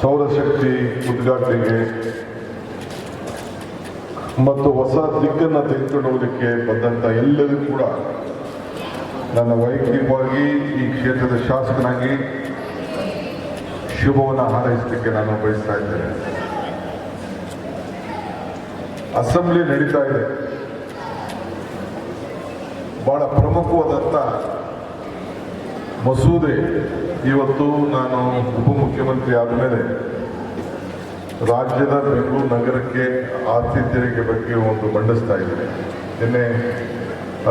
ಸೌರಶಕ್ತಿ ಉದ್ಘಾಟನೆಗೆ ಮತ್ತು ಹೊಸ ದಿಕ್ಕನ್ನು ತೆಗೆದುಕೊಳ್ಳುವುದಕ್ಕೆ ಹೋಗಲಿಕ್ಕೆ ಬಂದಂಥ ಎಲ್ಲರಿಗೂ ಕೂಡ ನನ್ನ ವೈಯಕ್ತಿಕವಾಗಿ ಈ ಕ್ಷೇತ್ರದ ಶಾಸಕನಾಗಿ ಶುಭವನ್ನು ಹಾರೈಸಲಿಕ್ಕೆ ನಾನು ಬಯಸ್ತಾ ಇದ್ದೇನೆ. ಅಸೆಂಬ್ಲಿ ನಡೀತಾ ಇದೆ. ಬಹಳ ಪ್ರಮುಖವಾದಂಥ ಮಸೂದೆ ಇವತ್ತು ನಾನು ಉಪಮುಖ್ಯಮಂತ್ರಿ ಆದಮೇಲೆ ರಾಜ್ಯದ ಬೆಂಗಳೂರು ನಗರಕ್ಕೆ ಆಸ್ತಿ ತೆರಿಗೆ ಬಗ್ಗೆ ಒಂದು ಮಂಡಿಸ್ತಾ ಇದ್ದೇನೆ. ನಿನ್ನೆ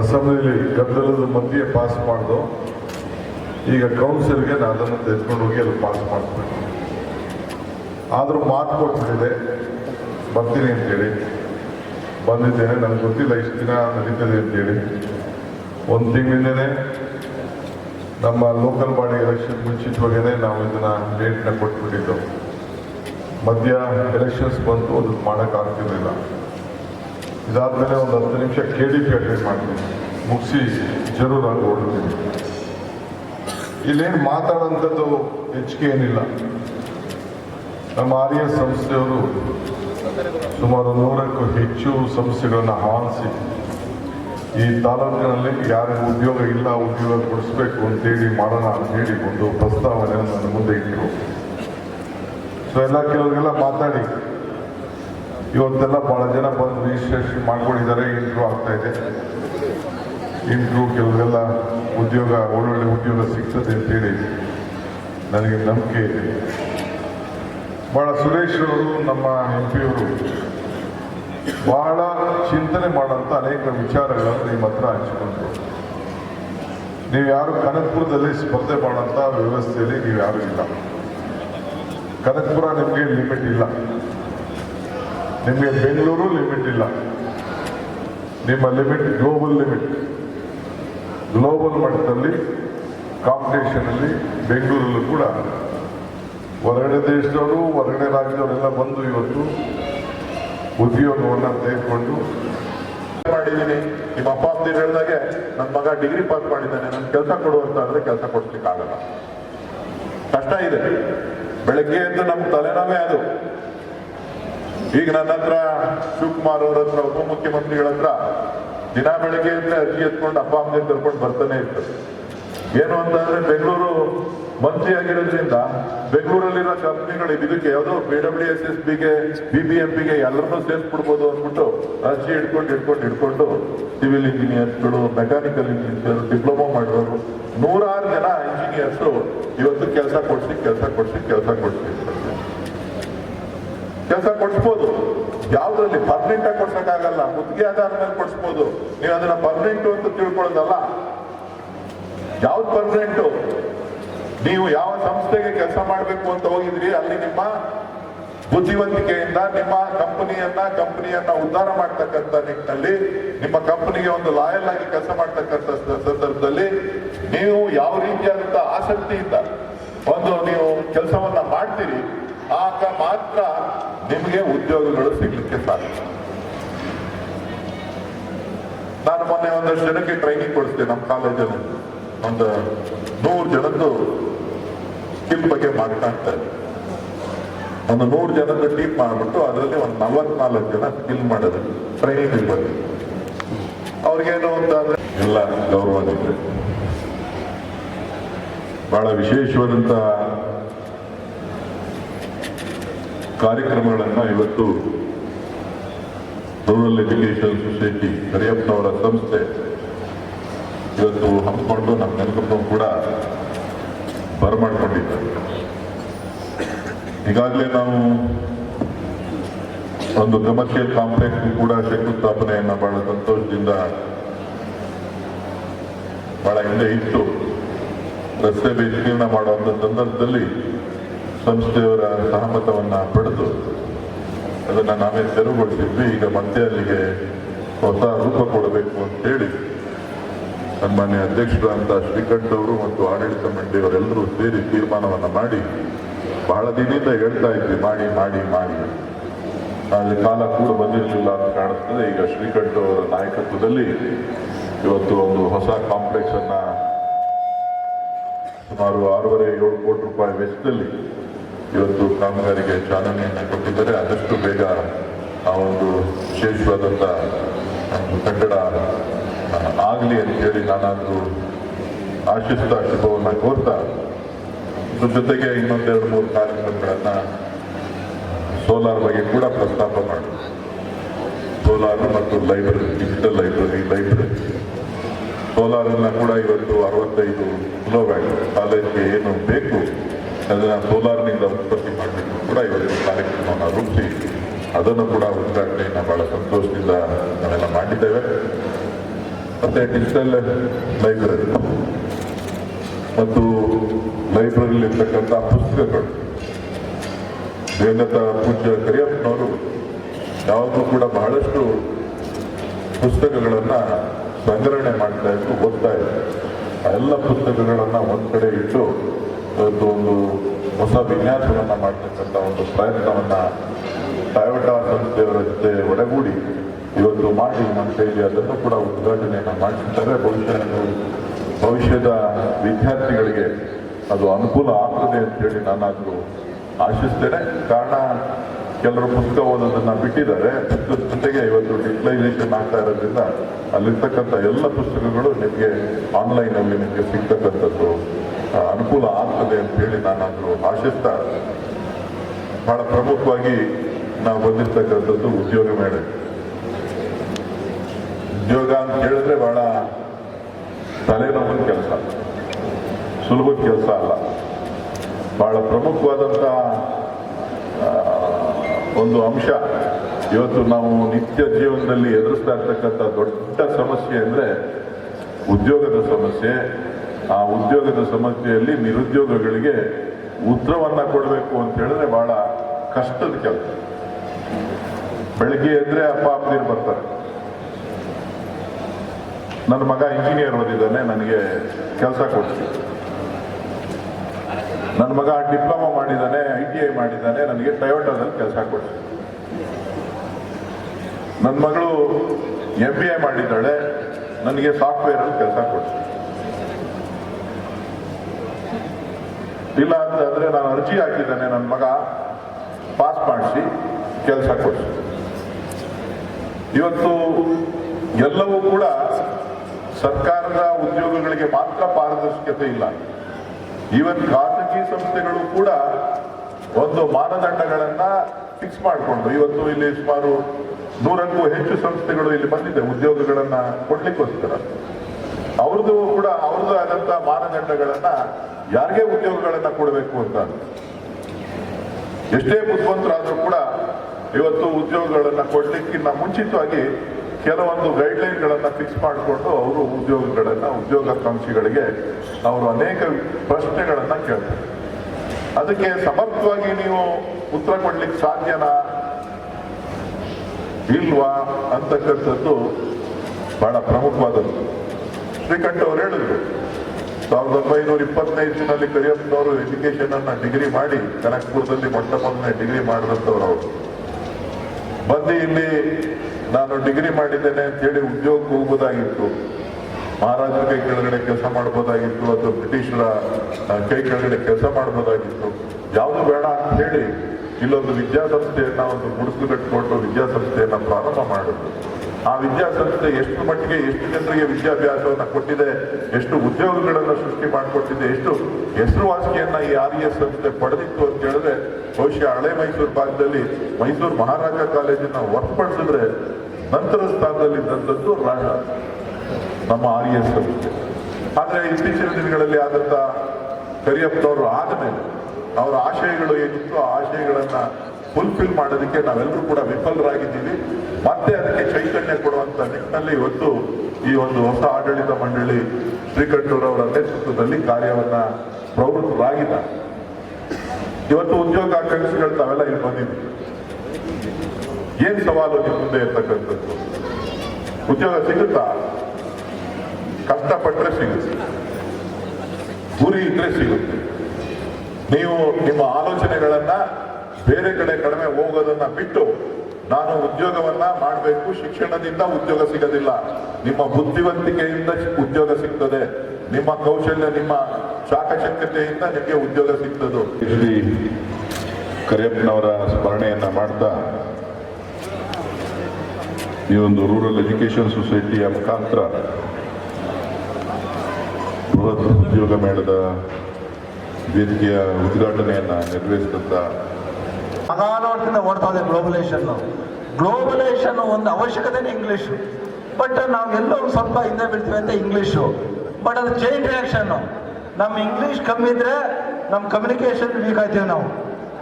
ಅಸೆಂಬ್ಲಿಯಲ್ಲಿ ಗದ್ದಲದ ಮಧ್ಯೆ ಪಾಸ್ ಮಾಡಿದು ಈಗ ಕೌನ್ಸಿಲ್ಗೆ ನಾನು ಅದನ್ನು ತೆಗೆದುಕೊಂಡು ಹೋಗಿ ಅದು ಪಾಸ್ ಮಾಡ್ತೀನಿ. ಆದರೂ ಮಾತು ಕೊಟ್ಟಿದೆ ಬರ್ತೀನಿ ಅಂತೇಳಿ. ಬಂದಿದ್ದೇನೆ. ನನಗೆ ಗೊತ್ತಿಲ್ಲ ಇಷ್ಟು ದಿನ ನಡೀತದೆ ಅಂತೇಳಿ. ಒಂದು ತಿಂಗಳಿಂದನೇ ನಮ್ಮ ಲೋಕಲ್ ಬಾಡಿ ಎಲೆಕ್ಷನ್ ಮುಂಚಿತವಾಗಿಯೇ ನಾವು ಇದನ್ನ ಡೇಟ್ನ ಕೊಟ್ಬಿಟ್ಟಿದ್ದು. ಮಧ್ಯ ಎಲೆಕ್ಷನ್ಸ್ ಬಂತು ಅದು ಮಾಡೋಕ್ಕಾಗ್ತಿರಲಿಲ್ಲ ಇದಾದ್ಮೇಲೆ ಒಂದು ಹತ್ತು ನಿಮಿಷ ಕೆ ಡಿ ಪಿ ಮಾಡ್ತೀನಿ. ಮುಗಿಸಿ ಜರೂರ್ ಆಗಿ ಓಡುತ್ತೀನಿ ಇಲ್ಲೇನು ಮಾತಾಡೋಂಥದ್ದು ಹೆಚ್ಚಿಗೆ ಏನಿಲ್ಲ. ನಮ್ಮ ಆರ್ಯ ಸಂಸ್ಥೆಯವರು ಸುಮಾರು ನೂರಕ್ಕೂ ಹೆಚ್ಚು ಸಂಸ್ಥೆಗಳನ್ನು ಆಹ್ವಾನಿಸಿ ಈ ತಾಲೂಕಿನಲ್ಲಿ ಯಾರಿಗೂ ಉದ್ಯೋಗ ಇಲ್ಲ, ಉದ್ಯೋಗ ಕೊಡಿಸ್ಬೇಕು ಅಂತೇಳಿ ಮಾಡೋಣ ಅಂತೇಳಿ ಒಂದು ಪ್ರಸ್ತಾವನೆಯನ್ನು ನನ್ನ ಮುಂದೆ ಇಟ್ಟರು. ಸೊ ಎಲ್ಲ ಕೆಲವರಿಗೆಲ್ಲ ಮಾತಾಡಿ. ಇವತ್ತೆಲ್ಲ ಬಹಳ ಜನ ಬಂದು ರಿಜಿಸ್ಟ್ರೇಷನ್ ಮಾಡ್ಕೊಂಡಿದ್ದಾರೆ ಇಂಟ್ರೂ ಆಗ್ತಾ ಇದೆ. ಇಂಟ್ರೂ ಕೆಲವರೆಲ್ಲ ಉದ್ಯೋಗ, ಒಳ್ಳೊಳ್ಳೆ ಉದ್ಯೋಗ ಸಿಗ್ತದೆ ಅಂತೇಳಿ ನನಗೆ ನಂಬಿಕೆ ಇದೆ. ಭಾಳ ಸುರೇಶ್ ಅವರು, ನಮ್ಮ ಎಂ ಪಿ ಅವರು ಬಹಳ ಚಿಂತನೆ ಮಾಡೋಂಥ ಅನೇಕ ವಿಚಾರಗಳನ್ನು ನಿಮ್ಮ ಹತ್ರ ಹಂಚಿಕೊಂಡು ನೀವು ಯಾರು ಕನಕಪುರದಲ್ಲಿ ಸ್ಪರ್ಧೆ ಮಾಡೋಂಥ ವ್ಯವಸ್ಥೆಯಲ್ಲಿ ನೀವು ಯಾರು ಇಲ್ಲ. ಕನಕಪುರ ನಿಮಗೆ ಲಿಮಿಟ್ ಇಲ್ಲ. ನಿಮಗೆ ಬೆಂಗಳೂರು ಲಿಮಿಟ್ ಇಲ್ಲ. ನಿಮ್ಮ ಲಿಮಿಟ್ ಗ್ಲೋಬಲ್ ಲಿಮಿಟ್. ಗ್ಲೋಬಲ್ ಮಟ್ಟದಲ್ಲಿ ಕಾಂಪಿಟೇಷನಲ್ಲಿ ಬೆಂಗಳೂರಲ್ಲೂ ಕೂಡ. ಹೊರಗಡೆ ದೇಶದವರು, ಹೊರಗಡೆ ರಾಜ್ಯದವರೆಲ್ಲ ಬಂದು ಇವತ್ತು ಉದ್ಯೋಗವನ್ನು ತೆಗೆದುಕೊಂಡು ಮಾಡಿದ್ದೀನಿ. ನಿಮ್ಮ ಅಪ್ಪ ಅಮ್ಮದಿರು ಹೇಳಿದಾಗೆ ನನ್ನ ಮಗ ಡಿಗ್ರಿ ಪಾಸ್ ಮಾಡಿದ್ದಾನೆ ನನ್ನ ಕೆಲಸ ಕೊಡು ಅಂತ ಅಂದ್ರೆ ಕೆಲಸ ಕೊಡ್ಲಿಕ್ಕೆ ಆಗಲ್ಲ ಕಷ್ಟ ಇದೆ. ಬೆಳಗ್ಗೆ ಎದ್ದು ನಮ್ಮ ತಲೆನೋವೇ ಅದು. ಈಗ ನನ್ನ ಹತ್ರ ಶಿವಕುಮಾರ್ ಅವ್ರ ಹತ್ರ, ಉಪಮುಖ್ಯಮಂತ್ರಿಗಳ ಹತ್ರ ದಿನ ಬೆಳಗ್ಗೆ ಎದ್ರೆ ಅರ್ಜಿ ಎತ್ಕೊಂಡು ಅಪ್ಪ ಅಮ್ಮನ ಕರ್ಕೊಂಡು ಬರ್ತಾನೆ ಇರ್ತದೆ ಏನು ಅಂತಂದ್ರೆ ಬೆಂಗಳೂರು ಮಂತ್ರಿ ಆಗಿರೋದ್ರಿಂದ ಬೆಂಗಳೂರಲ್ಲಿರೋ ಕಂಪ್ನಿಗಳು ಇದಕ್ಕೆ ಯಾವುದೋ ಬಿ ಡಬ್ಲ್ಯೂ ಎಸ್ ಎಸ್ ಬಿಗೆ ಬಿ ಬಿ ಎಂ ಪಿಗೆ ಎಲ್ಲರನ್ನೂ ಸೇರಿಸ್ಬಿಡ್ಬೋದು ಅಂದ್ಬಿಟ್ಟು ಅರ್ಜಿ ಹಿಡ್ಕೊಂಡು ಹಿಡ್ಕೊಂಡು ಹಿಡ್ಕೊಂಡು ಸಿವಿಲ್ ಇಂಜಿನಿಯರ್ಸ್ಗಳು, ಮೆಕ್ಯಾನಿಕಲ್ ಇಂಜಿನಿಯರ್ ಡಿಪ್ಲೊಮಾ ಮಾಡಿರೋರು ನೂರಾರು ಜನ ಇಂಜಿನಿಯರ್ಸ್ ಇವತ್ತು ಕೆಲಸ ಕೊಡಿಸಿ ಕೆಲಸ ಕೊಡಿಸಿ ಕೆಲಸ ಕೊಡಿಸಿ. ಕೆಲಸ ಕೊಡಿಸ್ಬೋದು. ಯಾವ್ದ್ರಲ್ಲಿ ಪರ್ಮನೆಂಟ್ ಆಗಿ ಕೊಡ್ಸಕ್ಕಾಗಲ್ಲ. ಗುತ್ತಿಗೆ ಆಧಾರ ಮೇಲೆ ಕೊಡಿಸ್ಬೋದು. ನೀವು ಅದನ್ನ ಪರ್ಮನೆಂಟ್ ಅಂತ ತಿಳ್ಕೊಳ್ಳೋದಲ್ಲ. ಯಾವ್ದು ಪರ್ಮನೆಂಟು ನೀವು ಯಾವ ಸಂಸ್ಥೆಗೆ ಕೆಲಸ ಮಾಡಬೇಕು ಅಂತ ಹೋಗಿದ್ರಿ, ಅಲ್ಲಿ ನಿಮ್ಮ ಬುದ್ಧಿವಂತಿಕೆಯಿಂದ, ನಿಮ್ಮ ಕಂಪನಿಯನ್ನ ಕಂಪನಿಯನ್ನ ಉದ್ಧಾರ ಮಾಡ್ತಕ್ಕಂಥ ನಿಟ್ಟಿನಲ್ಲಿ, ನಿಮ್ಮ ಕಂಪನಿಗೆ ಒಂದು ಲಾಯಲ್ ಆಗಿ ಕೆಲಸ ಮಾಡ್ತಕ್ಕಂಥ ಸಂದರ್ಭದಲ್ಲಿ ನೀವು ಯಾವ ರೀತಿಯಾದಂತ ಆಸಕ್ತಿಯಿಂದ ಒಂದು ನೀವು ಕೆಲಸವನ್ನ ಮಾಡ್ತೀರಿ, ಆಗ ಮಾತ್ರ ನಿಮಗೆ ಉದ್ಯೋಗಗಳು ಸಿಗ್ಲಿಕ್ಕೆ ಸಾಧ್ಯ. ನಾನು ಮೊನ್ನೆ ಒಂದಷ್ಟು ಜನಕ್ಕೆ ಟ್ರೈನಿಂಗ್ ಕೊಡಿಸ್ತೇನೆ ನಮ್ಮ ಕಾಲೇಜಲ್ಲಿ ಒಂದು ನೂರು ಜನದ್ದು ಸ್ಕಿಲ್ ಬಗ್ಗೆ ಮಾತನಾಡ್ತಾರೆ. ಒಂದು ನೂರು ಜನದ ಟೀಮ್ ಮಾಡಿಬಿಟ್ಟು ಅದರಲ್ಲಿ ಒಂದು ನಲವತ್ನಾಲ್ಕು ಜನ ಸ್ಕಿಲ್ ಮಾಡಿದ್ರು ಟ್ರೈನಿಂಗ್ ಬಗ್ಗೆ ಅವ್ರಿಗೇನು ಅಂತ ಅಂದ್ರೆ ಎಲ್ಲ ಗೌರವ ಇದೆ ಬಹಳ ವಿಶೇಷವಾದಂತ ಕಾರ್ಯಕ್ರಮಗಳನ್ನ ಇವತ್ತು ರೂರಲ್ ಎಜುಕೇಶನ್ ಸೊಸೈಟಿ ಕರಿಯಪ್ಪನವರ ಸಂಸ್ಥೆ ಇವತ್ತು ಹಮ್ಮಿಕೊಂಡು ನಮ್ಮ ನೆನಪು ಕೂಡ ಬರಮಾಡ್ಕೊಂಡಿದ್ದಾರೆ ಈಗಾಗಲೇ ನಾವು ಒಂದು ಕಮರ್ಷಿಯಲ್ ಕಾಂಪ್ಲೆಕ್ಸ್ ಕೂಡ ಶಂಕುಸ್ಥಾಪನೆಯನ್ನು ಬಹಳ ಸಂತೋಷದಿಂದ ಬಹಳ ಹಿಂದೆ ಇತ್ತು ರಸ್ತೆ ವಿಸ್ತೀರ್ಣ ಮಾಡುವಂಥ ಸಂದರ್ಭದಲ್ಲಿ ಸಂಸ್ಥೆಯವರ ಸಹಮತವನ್ನ ಪಡೆದು ಅದನ್ನ ನಾವೇ ತೆರವುಗೊಳಿಸಿದ್ವಿ. ಈಗ ಮತ್ತೆ ಅಲ್ಲಿಗೆ ಹೊಸ ರೂಪ ಕೊಡಬೇಕು ಅಂತೇಳಿ ಸನ್ಮಾನ್ಯ ಅಧ್ಯಕ್ಷರಾದಂತಹ ಶ್ರೀಕಂಠ್ ಅವರು ಮತ್ತು ಆಡಳಿತ ಮಂಡಳಿಯವರೆಲ್ಲರೂ ಸೇರಿ ತೀರ್ಮಾನವನ್ನು ಮಾಡಿ ಬಹಳ ದಿನದಿಂದ ಹೇಳ್ತಾ ಇದ್ವಿ, ಮಾಡಿ ಮಾಡಿ ಮಾಡಿ. ಅಲ್ಲಿ ಕಾಲ ಕೂಡ ಬಂದಿರಲಿಲ್ಲ ಅಂತ ಕಾಣಿಸ್ತದೆ. ಈಗ ಶ್ರೀಕಂಠ ಅವರ ನಾಯಕತ್ವದಲ್ಲಿ ಇವತ್ತು ಒಂದು ಹೊಸ ಕಾಂಪ್ಲೆಕ್ಸ್ ಅನ್ನ ಸುಮಾರು ಆರೂವರೆ ಏಳು ಕೋಟಿ ರೂಪಾಯಿ ವೆಚ್ಚದಲ್ಲಿ ಇವತ್ತು ಕಾಮಗಾರಿಗೆ ಚಾಲನೆಯನ್ನು ಕೊಟ್ಟಿದ್ದಾರೆ. ಆದಷ್ಟು ಬೇಗ ಆ ಒಂದು ವಿಶೇಷವಾದಂಥ ಕಟ್ಟಡ ಆಗಲಿ ಅಂತೇಳಿ ನಾನಾದರೂ ಆಶಿಸ್ತಾ ಶುಭವನ್ನು ಕೋರ್ತಾ, ಇದ್ರ ಜೊತೆಗೆ ಇನ್ನೊಂದೆರಡು ಮೂರು ಕಾರ್ಯಕ್ರಮಗಳನ್ನು ಸೋಲಾರ್ ಬಗ್ಗೆ ಕೂಡ ಪ್ರಸ್ತಾಪ ಮಾಡಿ. ಸೋಲಾರ್ ಮತ್ತು ಲೈಬ್ರರಿ, ಡಿಜಿಟಲ್ ಲೈಬ್ರರಿ ಲೈಬ್ರರಿ. ಸೋಲಾರನ್ನು ಕೂಡ ಇವತ್ತು ಅರವತ್ತೈದು ಕಿಲೋವ್ಯಾಟ್ ಕಾಲೇಜ್ಗೆ ಏನು ಬೇಕು, ಅದನ್ನ ಸೋಲಾರ್ನಿಂದ ಉತ್ಪತ್ತಿ ಮಾಡಬೇಕು ಕೂಡ ಇವತ್ತು ಕಾರ್ಯಕ್ರಮವನ್ನು ರೂಪಿಸಿ, ಅದನ್ನು ಕೂಡ ಉದ್ಘಾಟನೆಯನ್ನು ಬಹಳ ಸಂತೋಷದಿಂದ ನಾವೆಲ್ಲ ಮಾಡಿದ್ದೇವೆ. ಮತ್ತೆ ಡಿಜಿಟಲ್ ಲೈಬ್ರರಿ. ಮತ್ತು ಲೈಬ್ರರಿಲಿ ಇರ್ತಕ್ಕಂಥ ಪುಸ್ತಕಗಳು. ದೇವನತ ಪೂಜ್ಯ ಕರಿಯಪ್ಪನವರು ಯಾವಾಗಲೂ ಕೂಡ ಬಹಳಷ್ಟು ಪುಸ್ತಕಗಳನ್ನು ಸಂಗ್ರಹಣೆ ಮಾಡ್ತಾ ಇದ್ರು, ಓದ್ತಾ ಇತ್ತು ಆ ಎಲ್ಲ ಪುಸ್ತಕಗಳನ್ನು ಒಂದು ಕಡೆ ಇಟ್ಟು ಇವತ್ತು ಒಂದು ಹೊಸ ವಿನ್ಯಾಸವನ್ನ ಮಾಡ್ತಕ್ಕಂಥ ಒಂದು ಪ್ರಯತ್ನವನ್ನ ಟಯೋಟಾ ಸಂಸ್ಥೆಯವರ ಜೊತೆ ಒಡಗೂಡಿ ಇವತ್ತು ಮಾಡಿ ನಮ್ಮ ಕೈಲಿ ಅದನ್ನು ಕೂಡ ಉದ್ಘಾಟನೆಯನ್ನು ಮಾಡಿಸುತ್ತಾರೆ ಬಹುಶಃ ಭವಿಷ್ಯದ ವಿದ್ಯಾರ್ಥಿಗಳಿಗೆ ಅದು ಅನುಕೂಲ ಆಗ್ತದೆ ಅಂತೇಳಿ ನಾನಾದರೂ ಆಶಿಸ್ತೇನೆ. ಕಾರಣ ಕೆಲವರು ಪುಸ್ತಕ ಓದೋದನ್ನ ಬಿಟ್ಟಿದ್ದಾರೆ. ಪುಸ್ತಕದ ಜೊತೆಗೆ ಇವತ್ತು ಡಿಜಿಟಲೈಸೇಷನ್ ಆಗ್ತಾ ಇರೋದ್ರಿಂದ ಅಲ್ಲಿರ್ತಕ್ಕಂಥ ಎಲ್ಲ ಪುಸ್ತಕಗಳು ನಿಮಗೆ ಆನ್ಲೈನ್ ಅಲ್ಲಿ ನಿಮಗೆ ಸಿಗ್ತಕ್ಕಂಥದ್ದು ಅನುಕೂಲ ಆಗ್ತದೆ ಅಂತ ಹೇಳಿ ನಾನಾದರೂ ಆಶಿಸ್ತಾ ಬಹಳ ಪ್ರಮುಖವಾಗಿ ನಾವು ಬಂದಿರ್ತಕ್ಕಂಥದ್ದು ಉದ್ಯೋಗ ಮೇಳ ಉದ್ಯೋಗ ಅಂತ ಹೇಳಿದ್ರೆ ಬಹಳ ತಲೆನೋವಿನ ಕೆಲಸ. ಸುಲಭದ ಕೆಲಸ ಅಲ್ಲ. ಬಹಳ ಪ್ರಮುಖವಾದಂಥ ಒಂದು ಅಂಶ. ಇವತ್ತು ನಾವು ನಿತ್ಯ ಜೀವನದಲ್ಲಿ ಎದುರಿಸ್ತಾ ಇರ್ತಕ್ಕಂಥ ದೊಡ್ಡ ಸಮಸ್ಯೆ ಅಂದರೆ ಉದ್ಯೋಗದ ಸಮಸ್ಯೆ. ಆ ಉದ್ಯೋಗದ ಸಮಸ್ಯೆಯಲ್ಲಿ ನಿರುದ್ಯೋಗಗಳಿಗೆ ಉತ್ತರವನ್ನು ಕೊಡಬೇಕು ಅಂತ ಹೇಳಿದ್ರೆ ಬಹಳ ಕಷ್ಟದ ಕೆಲಸ. ಬೆಳಗ್ಗೆ ಎದ್ರೆ ಅಪ್ಪ ಅಮ್ಮದಿರು ಬರ್ತಾರೆ. ನನ್ನ ಮಗ ಇಂಜಿನಿಯರ್ ಓದಿದ್ದಾನೆ, ನನಗೆ ಕೆಲಸ ಕೊಡ್ತೀನಿ. ನನ್ನ ಮಗ ಡಿಪ್ಲೊಮಾ ಮಾಡಿದ್ದಾನೆ ಐ ಟಿ ಐ ಮಾಡಿದ್ದಾನೆ, ನನಗೆ ಟೊಯೋಟಾದಲ್ಲಿ ಕೆಲಸ ಕೊಡ್ತೀನಿ. ನನ್ನ ಮಗಳು ಎಂ ಬಿ ಎ ಮಾಡಿದ್ದಾಳೆ, ನನಗೆ ಸಾಫ್ಟ್ವೇರ್ ಅಲ್ಲಿ ಕೆಲಸ ಕೊಡ್ತೀನಿ. ಇಲ್ಲ ಅಂತಂದ್ರೆ ನಾನು ಅರ್ಜಿ ಹಾಕಿದ್ದಾನೆ ನನ್ನ ಮಗ ಪಾಸ್ ಮಾಡಿಸಿ ಕೆಲಸ ಕೊಡಿಸಿ ಇವತ್ತು ಎಲ್ಲವೂ ಕೂಡ ಸರ್ಕಾರದ ಉದ್ಯೋಗಗಳಿಗೆ ಮಾತ್ರ ಪಾರದರ್ಶಕತೆ ಇಲ್ಲ. ಈವನ್ ಖಾಸಗಿ ಸಂಸ್ಥೆಗಳು ಕೂಡ ಒಂದು ಮಾನದಂಡಗಳನ್ನ ಫಿಕ್ಸ್ ಮಾಡಿಕೊಂಡು, ಇವತ್ತು ಇಲ್ಲಿ ಸುಮಾರು ನೂರಕ್ಕೂ ಹೆಚ್ಚು ಸಂಸ್ಥೆಗಳು ಇಲ್ಲಿ ಬಂದಿದೆ ಉದ್ಯೋಗಗಳನ್ನ ಕೊಡ್ಲಿಕ್ಕೋಸ್ಕರ. ಅವ್ರದ್ದು ಕೂಡ, ಅವ್ರದ್ದು ಆದಂತ ಮಾನದಂಡಗಳನ್ನ ಯಾರಿಗೆ ಉದ್ಯೋಗಗಳನ್ನ ಕೊಡಬೇಕು ಅಂತ. ಎಷ್ಟೇ ಬುದ್ಧಿವಂತರಾದ್ರೂ ಕೂಡ ಇವತ್ತು ಉದ್ಯೋಗಗಳನ್ನ ಕೊಡ್ಲಿಕ್ಕಿಂತ ಮುಂಚಿತವಾಗಿ ಕೆಲವೊಂದು ಗೈಡ್ಲೈನ್ಗಳನ್ನು ಫಿಕ್ಸ್ ಮಾಡಿಕೊಂಡು ಅವರು ಉದ್ಯೋಗಗಳನ್ನು, ಉದ್ಯೋಗಾಕಾಂಕ್ಷಿಗಳಿಗೆ ಅವರು ಅನೇಕ ಪ್ರಶ್ನೆಗಳನ್ನು ಕೇಳ್ತಾರೆ. ಅದಕ್ಕೆ ಸಮರ್ಥವಾಗಿ ನೀವು ಉತ್ತರ ಕೊಡ್ಲಿಕ್ಕೆ ಸಾಧ್ಯನಾ? ಇಲ್ವಾ ಅಂತಕ್ಕಂಥದ್ದು ಬಹಳ ಪ್ರಮುಖವಾದದ್ದು. ಶ್ರೀಕಂಠ ಅವರು ಹೇಳಿದ್ರು, ಸಾವಿರದ ಒಂಬೈನೂರ ಇಪ್ಪತ್ತೈದಿನಲ್ಲಿ ಕರಿಯಪ್ಪನವರು ಎಜುಕೇಶನ್ ಅನ್ನ ಡಿಗ್ರಿ ಮಾಡಿ ಕನಕ್ಪುರದಲ್ಲಿ ಮೊಟ್ಟ ಮೊದಲನೇ ಡಿಗ್ರಿ ಮಾಡಿದಂಥವ್ರು ಅವರು. ಬಂದು ಇಲ್ಲಿ ನಾನು ಡಿಗ್ರಿ ಮಾಡಿದ್ದೇನೆ ಅಂತ ಹೇಳಿ ಉದ್ಯೋಗಕ್ಕೆ ಹೋಗ್ಬೋದಾಗಿತ್ತು. ಮಹಾರಾಜರ ಕೈ ಕೆಳಗಡೆ ಕೆಲಸ ಮಾಡ್ಬೋದಾಗಿತ್ತು, ಅಥವಾ ಬ್ರಿಟಿಷರ ಕೈ ಕೆಳಗಡೆ ಕೆಲಸ ಮಾಡ್ಬೋದಾಗಿತ್ತು. ಯಾವುದು ಬೇಡ ಅಂತ ಹೇಳಿ ಇಲ್ಲೊಂದು ವಿದ್ಯಾಸಂಸ್ಥೆಯನ್ನ, ಒಂದು ಗುಡಿಸಲು ಕಟ್ಟಿಕೊಂಡು ವಿದ್ಯಾಸಂಸ್ಥೆಯನ್ನ ಪ್ರಾರಂಭ ಮಾಡಿದ್ರು. ಆ ವಿದ್ಯಾಸಂಸ್ಥೆ ಎಷ್ಟು ಮಟ್ಟಿಗೆ, ಎಷ್ಟು ಜನರಿಗೆ ವಿದ್ಯಾಭ್ಯಾಸವನ್ನ ಕೊಟ್ಟಿದೆ, ಎಷ್ಟು ಉದ್ಯೋಗಗಳನ್ನ ಸೃಷ್ಟಿ ಮಾಡಿಕೊಟ್ಟಿದೆ, ಎಷ್ಟು ಹೆಸರುವಾಸಿಯನ್ನ ಈ ಆರ್ ಎಸ್ ಸಂಸ್ಥೆ ಪಡೆದಿತ್ತು ಅಂತ ಹೇಳಿದ್ರೆ, ಬಹುಶಃ ಹಳೆ ಮೈಸೂರು ಭಾಗದಲ್ಲಿ ಮೈಸೂರು ಮಹಾರಾಜ ಕಾಲೇಜನ್ನ ಹೊರತುಪಡಿಸಿದ್ರೆ ನಂತರದ ಸ್ಥಾನದಲ್ಲಿ ಇದ್ದಂಥದ್ದು ರಾ- ನಮ್ಮ ಆರ್ ಎಸ್ ಸಂಸ್ಥೆ ಆದ್ರೆ ಇತ್ತೀಚಿನ ದಿನಗಳಲ್ಲಿ ಆದಂತ ಕರಿಯಪ್ಪನವರು ಆದಮೇಲೆ ಅವರ ಆಶಯಗಳು ಏನಿತ್ತು ಆ ಆಶಯಗಳನ್ನ ಫುಲ್ಫಿಲ್ ಮಾಡೋದಕ್ಕೆ ನಾವೆಲ್ಲರೂ ಕೂಡ ವಿಫಲರಾಗಿದ್ದೀವಿ. ಮತ್ತೆ ಅದಕ್ಕೆ ಚೈತನ್ಯ ಕೊಡುವಂತ ನಿಟ್ಟಿನಲ್ಲಿ ಇವತ್ತು ಈ ಒಂದು ಹೊಸ ಆಡಳಿತ ಮಂಡಳಿ ಶ್ರೀಕಂಠೂರವರ ನೇತೃತ್ವದಲ್ಲಿ ಕಾರ್ಯವನ್ನ ಪ್ರವೃತ್ತರಾಗಿದ್ದಾರೆ. ಇವತ್ತು ಉದ್ಯೋಗಾಕಾಂಕ್ಷಿಗಳು ತಾವೆಲ್ಲ ಇಲ್ಲಿ ಬಂದಿದ್ದೀವಿ ಏನ್ ಸವಾಲು ನಿಮ್ಮ ಮುಂದೆ ಇರ್ತಕ್ಕಂಥದ್ದು? ಉದ್ಯೋಗ ಸಿಗುತ್ತಾ? ಕಷ್ಟಪಟ್ಟರೆ ಸಿಗುತ್ತೆ. ಗುರಿ ಇದ್ರೆ ಸಿಗುತ್ತೆ. ನೀವು ನಿಮ್ಮ ಆಲೋಚನೆಗಳನ್ನ ಬೇರೆ ಕಡೆ ಕಡಿಮೆ ಹೋಗೋದನ್ನ ಬಿಟ್ಟು ನಾನು ಉದ್ಯೋಗವನ್ನ ಮಾಡಬೇಕು, ಶಿಕ್ಷಣದಿಂದ ಉದ್ಯೋಗ ಸಿಗೋದಿಲ್ಲ. ನಿಮ್ಮ ಬುದ್ಧಿವಂತಿಕೆಯಿಂದ ಉದ್ಯೋಗ ಸಿಗ್ತದೆ. ನಿಮ್ಮ ಕೌಶಲ್ಯ, ನಿಮ್ಮ ಚಾಕಚಕ್ಯತೆಯಿಂದ ನಿಮಗೆ ಉದ್ಯೋಗ ಸಿಗ್ತದೆ. ಶ್ರೀ ಕರಿಯಪ್ಪನವರ ಸ್ಮರಣೆಯನ್ನ ಮಾಡ್ತಾ ಈ ಒಂದು ರೂರಲ್ ಎಜುಕೇಶನ್ ಸೊಸೈಟಿಯ ಮುಖಾಂತರ ಬೃಹತ್ ಉದ್ಯೋಗ ಮೇಳದ ವೇದಿಕೆಯ ಉದ್ಘಾಟನೆಯನ್ನು ನೆರವೇರಿಸಿದಂತ ಅಗಾಧ ವರ್ಷದಿಂದ ಓಡ್ತಾ ಗ್ಲೋಬಲೈಸೇಷನ್ ಗ್ಲೋಬಲೈಸೇಷನ್ ಒಂದು ಅವಶ್ಯಕತೆನೇ ಇಂಗ್ಲೀಷು ಬಟ್ ನಾವು ಸ್ವಲ್ಪ ಹಿಂದೆ ಬೀಳ್ತೀವಿ ಅಂತ ಇಂಗ್ಲೀಷು ಬಟ್ ಅದು ಚೈನ್ ರಿಯಾಕ್ಷನ್ ನಮ್ಮ ಇಂಗ್ಲೀಷ್ ಕಮ್ಮಿ ಇದ್ರೆ ನಮ್ಮ ಕಮ್ಯುನಿಕೇಷನ್ ವೀಕ್ ಆಯ್ತೀವಿ ನಾವು.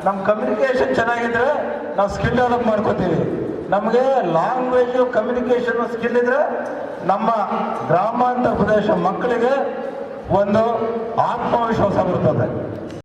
ನಮ್ಮ ಕಮ್ಯುನಿಕೇಷನ್ ಚೆನ್ನಾಗಿದ್ರೆ ನಾವು ಸ್ಕಿಲ್ ಡೆವಲಪ್ ಮಾಡ್ಕೋತೀವಿ. ನಮಗೆ ಲ್ಯಾಂಗ್ವೇಜ್ ಕಮ್ಯುನಿಕೇಶನ್ ಸ್ಕಿಲ್ ಇದ್ರೆ ನಮ್ಮ ಗ್ರಾಮಾಂತರ ಪ್ರದೇಶ ಮಕ್ಕಳಿಗೆ ಒಂದು ಆತ್ಮವಿಶ್ವಾಸ ಬರ್ತದೆ.